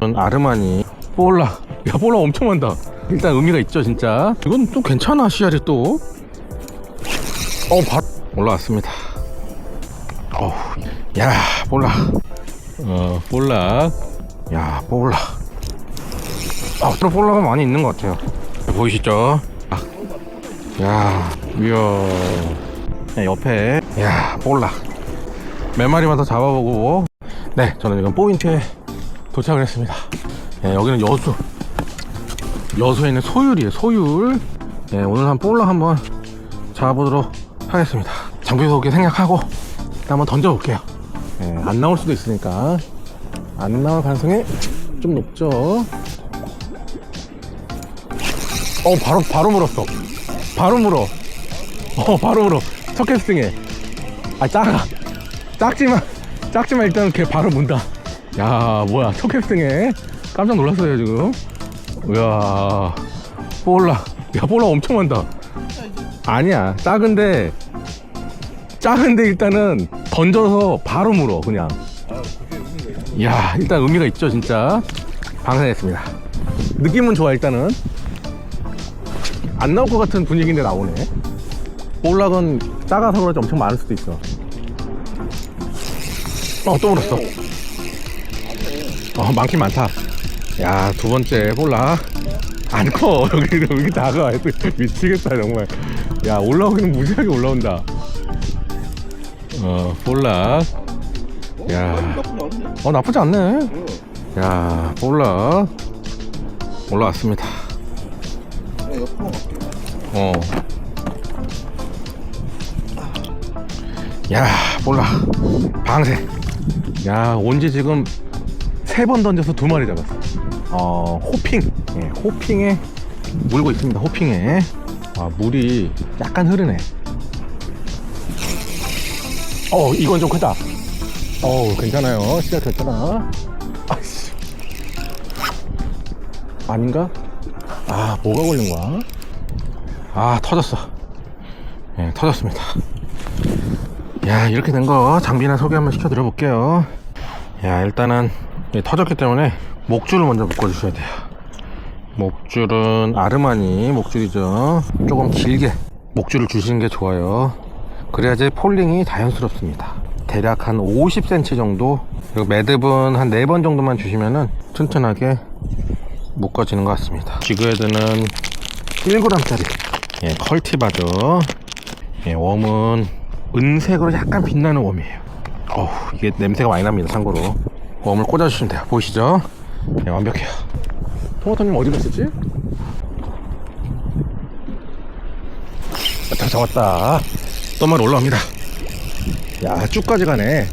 이건 아르마니. 볼라. 야 볼라 엄청 많다. 일단 의미가 있죠 진짜. 이건 또 괜찮아 씨알이 또어 바... 올라왔습니다. 어우 야 볼라. 어 볼라. 야 볼라. 아또 볼라가 많이 있는 것 같아요. 보이시죠? 아, 야 이야. 야, 옆에. 야 볼라. 몇 마리만 더 잡아보고. 네 저는 지금 포인트에 도착을 했습니다. 예, 여기는 여수. 여수에 있는 소율이에요 소율. 예, 오늘 한 볼라 한번 잡아보도록 하겠습니다. 장비 소개 생략하고 일단 한번 던져볼게요. 예, 안 나올 수도 있으니까. 안 나올 가능성이 좀 높죠. 어 바로 바로 물었어. 바로 물어. 어 바로 물어. 첫 캐스팅에. 아 작아. 작지만 작지만 일단 걔 바로 문다 야 뭐야 첫 캐스팅에 깜짝 놀랐어요 지금. 이야 볼라. 야 볼라 엄청 많다. 아니야 작은데 작은데 일단은 던져서 바로 물어 그냥. 이야 일단 의미가 있죠 진짜. 방생했습니다. 느낌은 좋아 일단은. 안 나올 것 같은 분위기인데 나오네. 볼락은 작아서 그런지 엄청 많을 수도 있어. 어, 또 물었어. 어, 많긴 많다. 야, 두 번째 볼락. 안 커. 여기, 여기 작아. 미치겠다, 정말. 야, 올라오기는 무지하게 올라온다. 어, 볼락. 야, 어, 나쁘지 않네. 야, 볼락. 올라왔습니다. 어. 야, 볼락. 방생. 야, 온지 지금 세 번 던져서 두 마리 잡았어. 어, 호핑. 예, 호핑에 물고 있습니다. 호핑에. 아, 물이 약간 흐르네. 어, 이건 좀 크다. 어, 괜찮아요. 시작 됐잖아. 아이씨. 아닌가? 아, 뭐가 걸린 거야? 아, 터졌어. 예, 터졌습니다. 야 이렇게 된 거 장비나 소개 한번 시켜드려 볼게요 야 일단은 예, 터졌기 때문에 목줄을 먼저 묶어주셔야 돼요. 목줄은 아르마니 목줄이죠. 조금 길게 목줄을 주시는 게 좋아요. 그래야지 폴링이 자연스럽습니다. 대략 한 50cm 정도. 그리고 매듭은 한 4번 정도만 주시면은 튼튼하게 묶어지는 것 같습니다. 지그헤드는 1g짜리. 예, 컬티바죠 예, 웜은 은색으로 약간 빛나는 웜이에요. 어우, 이게 냄새가 많이 납니다, 참고로. 웜을 꽂아주시면 돼요. 보이시죠? 네, 완벽해요. 토마토님 어디 갔었지? 다 잡았다. 또말 올라옵니다. 야, 쭉까지 가네.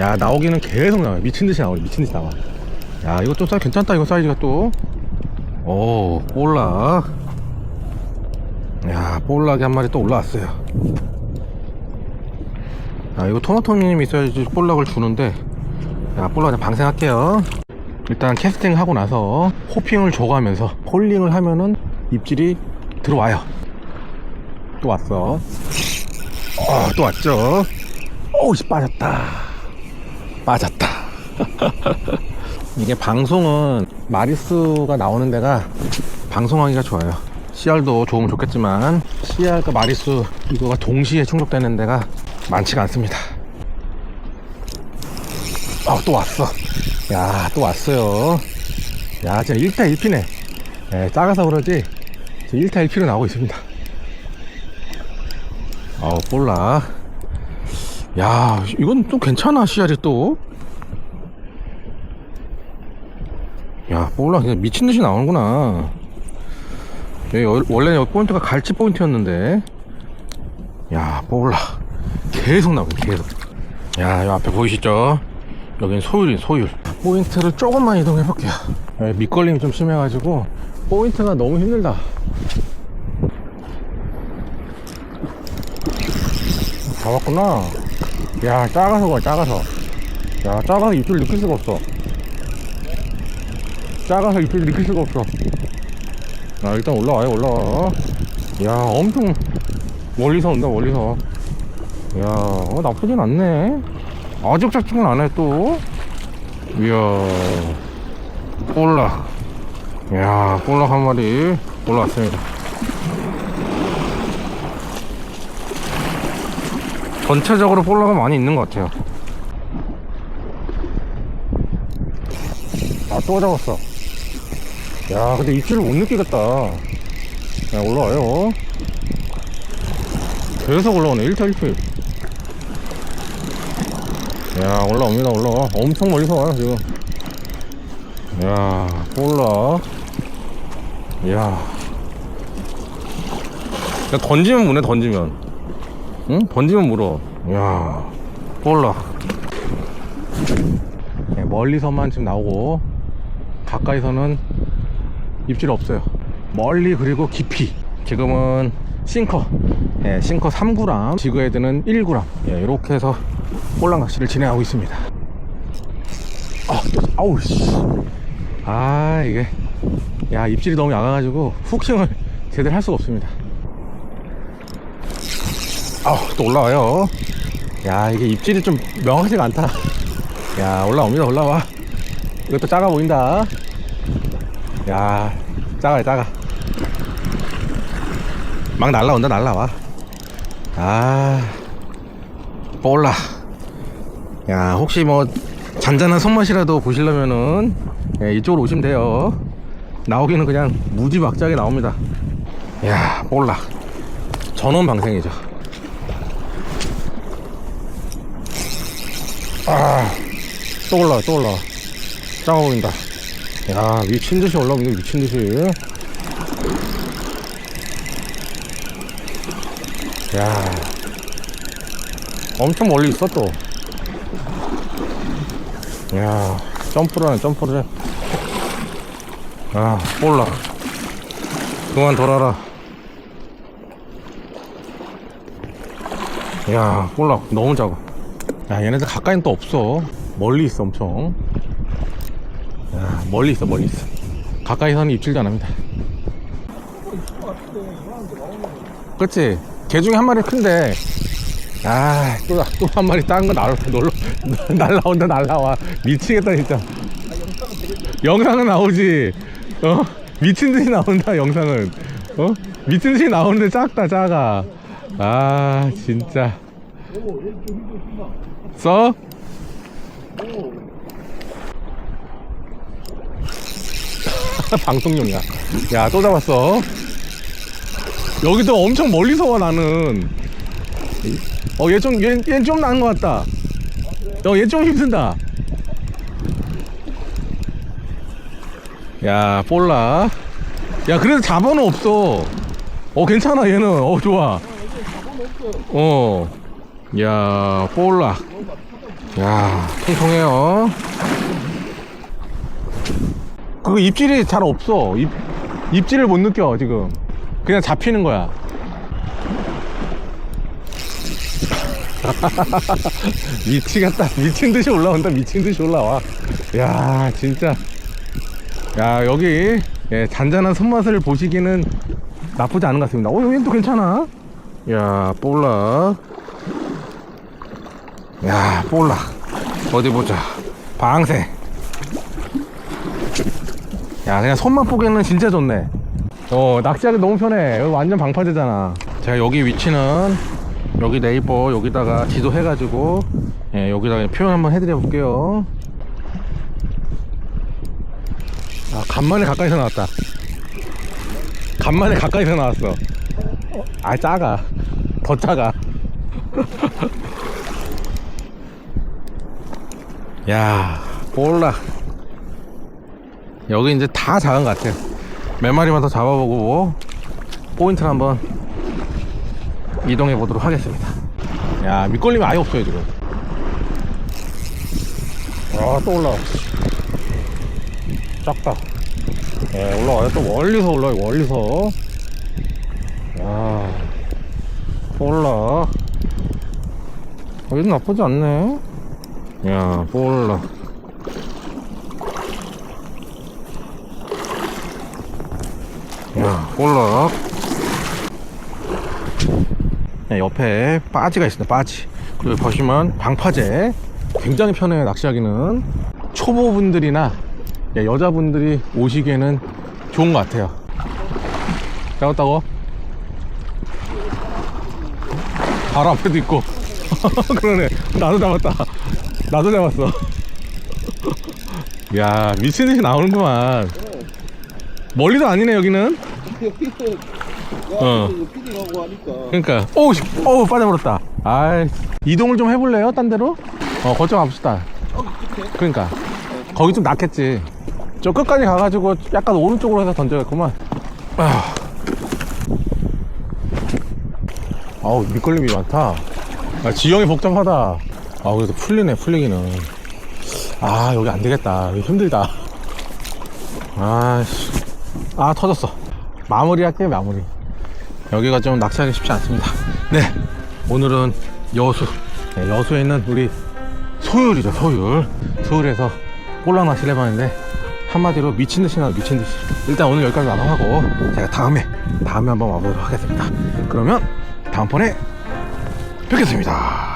야, 나오기는 계속 나와요. 미친듯이 나와요. 미친듯이 나와. 야, 이거 좀 사이즈 괜찮다, 이거 사이즈가 또. 오, 볼락. 야, 볼락이 한 마리 또 올라왔어요. 아 이거 토마토님이 있어야지 볼락을 주는데 야 볼락 그냥 방생할게요. 일단 캐스팅 하고 나서 호핑을 줘가면서 폴링을 하면은 입질이 들어와요. 또 왔어. 어, 또 왔죠? 오우씨 빠졌다. 빠졌다. 이게 방송은 마리수가 나오는 데가 방송하기가 좋아요. CR도 좋으면 좋겠지만 CR과 마리수 이거가 동시에 충족되는 데가 많지가 않습니다. 아, 또 왔어. 야, 또 왔어요. 야, 진짜 1타 1피네. 예, 작아서 그러지. 1타 1피로 나오고 있습니다. 아우, 볼라. 야, 이건 좀 괜찮아, 씨알이 또. 야, 볼라, 그냥 미친듯이 나오는구나. 여기 어- 원래 여기 포인트가 갈치 포인트였는데. 야, 볼라. 계속 나오고 계속 야, 요 앞에 보이시죠? 여긴 소율이 소율. 포인트를 조금만 이동해 볼게요. 예, 밑걸림이 좀 심해가지고 포인트가 너무 힘들다. 잡았구나. 야 작아서 그래 작아서. 야 작아서 입질 느낄 수가 없어. 작아서 입질 느낄 수가 없어. 아 일단 올라와요 올라와. 야 엄청 멀리서 온다 멀리서. 이야, 어, 나쁘진 않네. 아직 작정은 안 해, 또. 이야. 볼락. 야, 볼락 한 마리 올라왔습니다. 전체적으로 볼락은 많이 있는 것 같아요. 아, 또 잡았어. 야, 근데 입질을 못 느끼겠다. 야, 올라와요. 계속 올라오네. 1타 1필. 야, 올라옵니다, 올라와. 엄청 멀리서 와요, 지금. 야, 볼락. 야. 야, 던지면 무네, 던지면. 응? 던지면 물어. 야, 볼락. 네, 멀리서만 지금 나오고, 가까이서는 입질 없어요. 멀리 그리고 깊이. 지금은 싱커. 예, 싱커 3g, 지그헤드는 1g. 예, 이렇게 해서 볼락 낚시를 진행하고 있습니다. 아, 또, 아우, 씨. 아, 이게. 야, 입질이 너무 약아가지고 후킹을 제대로 할 수가 없습니다. 아우, 또 올라와요. 야, 이게 입질이 좀 명확하지가 않다. 야, 올라옵니다, 올라와. 이것도 작아 보인다. 야, 작아요, 작아. 막 날라온다, 날라와. 아, 볼라. 야, 혹시 뭐, 잔잔한 손맛이라도 보시려면은, 예, 이쪽으로 오시면 돼요. 나오기는 그냥 무지막지하게 나옵니다. 야, 볼라. 전원 방생이죠. 아, 또 올라와, 또 올라와. 작아 보인다. 야, 미친 듯이 올라옵니다, 미친 듯이. 야, 엄청 멀리 있어, 또. 야, 점프를 하네, 점프를 해. 아, 올라. 그만 돌아라. 야, 올라. 너무 작아. 야, 얘네들 가까이는 또 없어. 멀리 있어, 엄청. 야, 멀리 있어, 멀리 있어. 가까이서는 입질도 안 합니다. 그렇지. 개 중에 한 마리 큰데. 아, 또, 또한 마리 다른 거 날라, 놀러, 날라온다, 날라와. 미치겠다, 진짜. 영상은 나오지. 어? 미친 듯이 나온다, 영상은. 어? 미친 듯이 나오는데 작다, 작아. 아, 진짜. 써? 방송용이야. 야, 또 잡았어. 여기도 엄청 멀리서 와, 나는. 어, 얘 좀, 얘, 얘좀 나은 것 같다. 어, 얘좀 힘든다. 야, 볼라. 야, 그래도 자본은 없어. 어, 괜찮아, 얘는. 어, 좋아. 어. 야, 볼라. 야, 통통해요. 그거 입질이 잘 없어. 입, 입질을 못 느껴, 지금. 그냥 잡히는 거야. 미치겠다. 미친 듯이 올라온다. 미친 듯이 올라와. 야, 진짜. 야, 여기, 예, 잔잔한 손맛을 보시기는 나쁘지 않은 것 같습니다. 어, 여긴 또 괜찮아. 야, 볼락. 야, 볼락. 어디 보자. 방생. 야, 그냥 손만 보기에는 진짜 좋네. 어, 낚시하기 너무 편해. 여기 완전 방파제잖아. 제가 여기 위치는 여기 네이버 여기다가 지도 해가지고 예, 여기다가 표현 한번 해드려 볼게요. 아, 간만에 가까이서 나왔다. 간만에 가까이서 나왔어. 아, 작아. 더 작아. 야, 몰라. 여기 이제 다 작은 것 같아. 몇 마리만 더 잡아보고 포인트를 한번 이동해 보도록 하겠습니다. 야, 밑걸림이 아예 없어요, 지금. 아, 또 올라와. 작다. 예, 올라와요. 또 멀리서 올라와요, 멀리서. 야, 또 올라. 여기도 나쁘지 않네. 야, 볼라. 야, 볼라. 네, 옆에 빠지가 있습니다. 빠지. 그리고 보시면 방파제 굉장히 편해요. 낚시하기는 초보분들이나 예, 여자분들이 오시기에는 좋은 것 같아요. 잡았다고? 바로 앞에도 있고. 그러네. 나도 잡았다. 나도 잡았어. 야, 미친 듯이 나오는구만. 멀리도 아니네, 여기는. 어. 피딩하고 하니까. 그러니까. 오우 씨, 어우 빠져버렸다. 아 이동을 좀 해볼래요? 딴 데로? 어 거점 가봅시다. 그러니까. 거기 좀 낫겠지. 저 끝까지 가가지고 약간 오른쪽으로 해서 던져야겠구만. 아. 아우 밑걸림이 많다. 아, 지형이 복잡하다. 아 그래도 풀리네 풀리기는. 아 여기 안 되겠다. 여기 힘들다. 아씨. 아 터졌어. 마무리 할게요 마무리 여기가 좀 낚시하기 쉽지 않습니다. 네, 오늘은 여수. 네, 여수에 있는 우리 소율이죠, 소율. 소율에서 볼락 낚시를 해봤는데, 한마디로 미친 듯이 나요, 미친 듯이. 일단 오늘 여기까지 나눠하고, 제가 다음에, 다음에 한번 와보도록 하겠습니다. 그러면, 다음번에 뵙겠습니다.